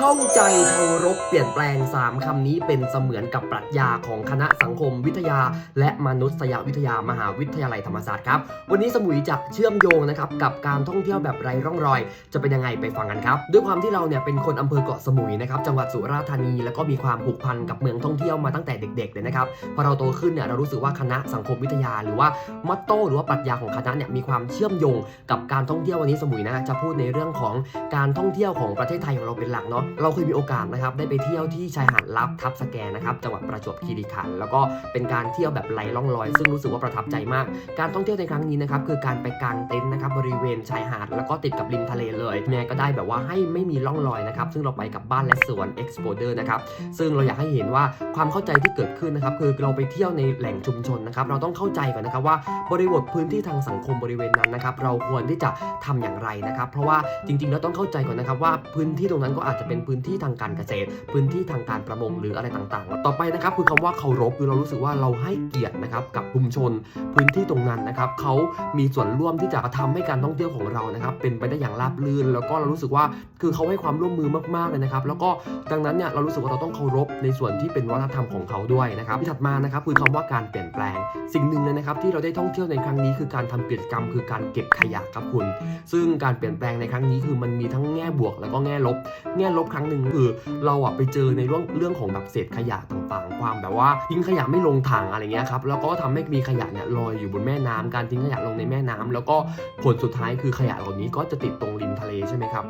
เข้าใจเคารพเปลี่ยนแปลง 3คำนี้เป็นเสมือนกับปรัชญาของคณะสังคมวิทยา และมนุษยวิทยามหาวิทยาลัยธรรมศาสตร์ครับวันนี้สมุยจะเชื่อมโยงนะครับกับการท่องเที่ยวแบบไร้ร่องรอย จะเป็นยังไงไปฟังกันครับ ด้วยความที่เราเนี่ยเป็นคนอำเภอเกาะสมุยนะครับจังหวัดสุราษฎร์ธานีแล้วก็มีความผูกพันกับเมืองท่องเที่ยวมาตั้งแต่เด็กๆเลยนะครับพอเราโตขึ้นเนี่ยเรารู้สึกว่าคณะสังคมวิทยา หรือว่ามอตโต้หรือว่าปรัชญาของคณะเนี่ยมีความเชื่อมโยงกับการท่องเที่ยววันนี้สมุยนะจะพูดในเรื่องของการท่องเที่ยวของประเทศไทยของเราเป็นหลักเนาะเราเคยมีโอกาสนะครับได้ไปเที่ยวที่ชายหาดลับทับสแกนะครับจังหวัดประจวบคีรีขันธ์แล้วก็เป็นการเที่ยวแบบไร้ล่องรอย ซึ่งรู้สึกว่าประทับใจมาก การท่องเที่ยวในครั้งนี้นะครับคือการไปกางเต็นท์นะครับบริเวณชายหาดแล้วก็ติดกับริมทะเลเลยเนี่ยก็ได้แบบว่าให้ไม่มีร่องรอยนะครับซึ่งเราไปกับบ้านและสวน Explorer นะครับซึ่งเราอยากให้เห็นว่าความเข้าใจที่เกิดขึ้นนะครับคือเราไปเที่ยวในแหล่งชุมชนนะครับเราต้องเข้าใจก่อนนะครับว่าบริบทพื้นที่ทางสังคมบริเวณนั้นนะครับเราควรที่จะทำอย่างไรนะครับเพราะว่าจริงๆแล้วต้องเข้าใจก่อนนะครับว่าพื้นที่ตรงนั้นก็อาจจะเป็นพื้นที่ทางการเกษตร พื้นที่ทางการประมงหรืออะไรต่างๆ ต่อไปนะครับคือคำว่าเคารพคือเรารู้สึกว่าเราให้เกียรตินะครับกับชุมชนพื้นที่ตรงนั้นนะครับเขามีส่วนร่วมที่จะทำให้การท่องเที่ยวของเรานะครับเป็นไปได้อย่างราบรื่น แล้วก็เรารู้สึกว่าคือเขาให้ความร่วมมือมากๆเลยนะครับ แล้วก็ดังนั้นเนี่ยเรารู้สึกว่าเราต้องเคารพในส่วนที่เป็นวัฒนธรรมของเขาด้วยนะครับที่ถัดมานะครับคือคำว่าการเปลี่ยนแปลง สิ่งหนึ่งเลยนะครับที่เราได้ท่องเที่ยวในครั้งนี้คือการทำกิจกรรม คือการเก็บขยะครับคุณ ซึ่งการเปลี่ยนแปลงในครั้งนี้คือมันมีทั้งแง่บวกแล้วก็แง่ลบ แง่ลบครั้งหนึ่งคือเราอะไปเจอในเรื่องเรื่องของแบบเศษขยะต่างๆ ความแบบว่าทิ้งขยะไม่ลงถังอะไรเงี้ยครับแล้วก็ทำให้มีขยะเนี่ยลอยอยู่บนแม่น้ำการทิ้งขยะลงในแม่น้ำแล้วก็ผลสุดท้ายคือขยะเหล่านี้ก็จะติดตรงริมทะเลใช่ไหมครับ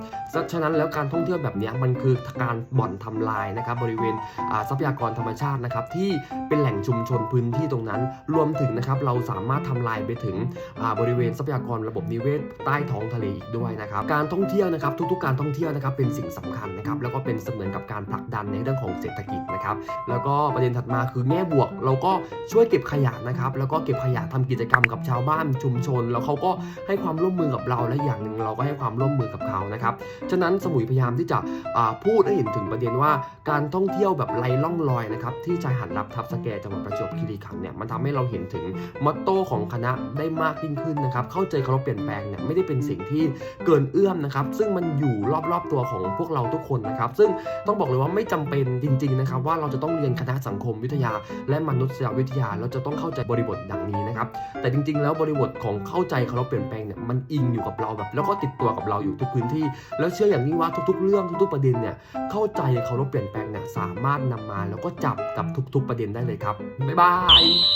ฉะนั้นแล้วการท่องเที่ยวแบบนี้มันคือการบ่อนทำลายนะครับบริเวณทรัพยากรธรรมชาตินะครับที่เป็นแหล่งชุมชนพื้นที่ตรงนั้น รวมถึงนะครับเราสามารถทำลายไปถึงบริเวณทรัพยากรระบบนิเวศใต้ท้องทะเลอีกด้วยนะครับการท่องเที่ยวนะครับทุกๆ การท่องเที่ยวนะครับเป็นสิ่งสำคัญนะครับแล้วก็เป็นเสมือนกับการผลักดันในเรื่องของเศรษฐกิจนะครับแล้วก็ประเด็นถัดมาคือแง่บวก เราก็ช่วยเก็บขยะนะครับแล้วก็เก็บขยะทำกิจกรรมกับชาวบ้านชุมชน แล้วเขาก็ให้ความร่วมมือกับเราและอย่างหนึ่งเราก็ให้ความร่วมมือกับเขานะครับฉะนั้นสมุยพยายามที่จะพูดให้เห็นถึงประเด็นว่าการท่องเที่ยวแบบไร้ล่องรอยนะครับที่ชายหาดลับทับสแกจังหวัดประจวบคีรีขันธ์เนี่ยมันทำให้เราเห็นถึงมอตโต้ของคณะได้มากยิ่งขึ้นนะครับเข้าใจเคารพเปลี่ยนแปลงเนี่ยไม่ได้เป็นสิ่งที่เกินเอื้อมนะครับซึ่งมันอยู่รอบๆตัวของพวกเราทุกคนนะครับ ซึ่งต้องบอกเลยว่าไม่จำเป็นจริงๆนะครับว่าเราจะต้องเรียนคณะสังคมวิทยา และมนุษยวิทยา เราจะต้องเข้าใจบริบทดังนี้นะครับแต่จริง ๆ แล้วบริบทของเข้าใจเคาเรพเปลี่ยนแปลงเนี่ยมันอิงอยู่กับเราแบบ แล้วก็ติดตัวกับเราอยู่ทุกพื้นที่ แล้วเชื่ออย่างยิ่งว่าทุก ๆ เรื่องทุกๆประเด็นเนี่ยเข้าใจเคาเรพเปลี่ยนแปลงเนี่ยสามารถนำมาแล้วก็จับกับทุก ๆ ประเด็นได้เลยครับบ๊ายบาย